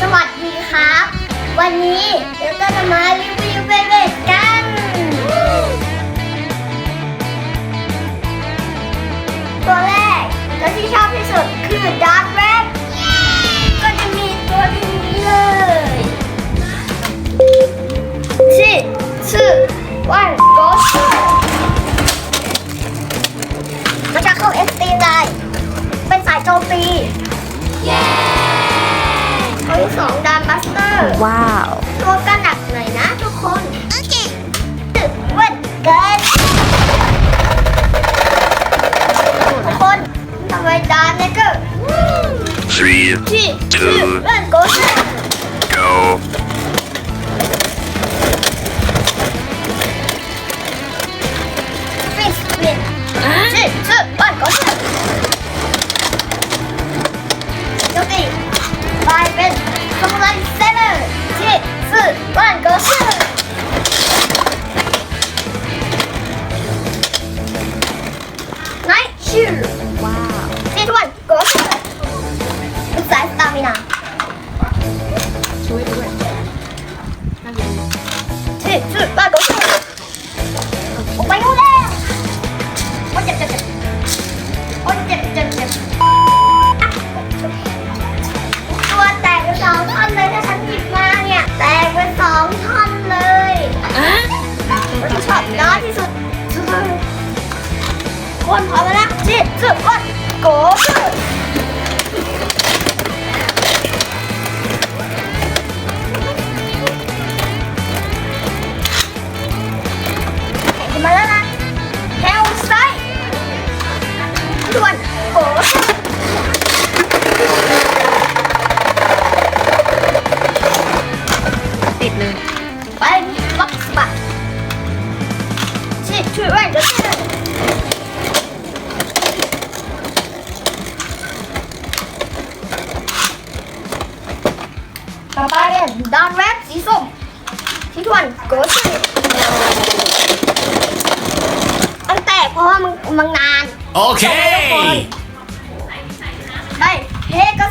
สวัสดีครับ วันนี้เดี๋ยวก็จะมารีวิวเบเบดกัน ตัวแรกและที่ชอบที่สุดคือดาร์ r เ d ดก็จะมีตัวนี้เลยชื่อชื่อวันโกชมันจะเข้าเอสตีได้ เป็นสายโจมตี เย้ สองดามบัสเตอร์ ว้าว ตัวก็หนักหน่อยนะทุกคน โอเคตึกเวันเกินทุกคนทำไมดานเนี่ยก็ Three, ที่ชื่อเวันโกช go. พี่นาช่วยด้วยน่าจะดีที่ชื่อเวันโกชออกไปนู่นแล้วโอ้ยเจ็บเจ็บเจ็บโอ้ยเจ็บเจ็บเจ็บตัวแตกเป็นสองท่อนเลยถ้าฉันหยิบมาเนี่ย แตกเป็นสองท่อนเลยมันชอบน้อยที่สุดคนพร้อมแล้วนะที่สุดคนโก ไปบักสบักชิช่วยไว้ก็ได้ต่อไปเป็นดอนแรปสีส้มที่ทวนโกชิมันแตกเพราะว่ามันมันนาน Okay. ไปเฮก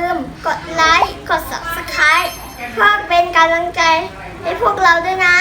เพื่อเป็นกำลังใจให้พวกเราด้วยนะ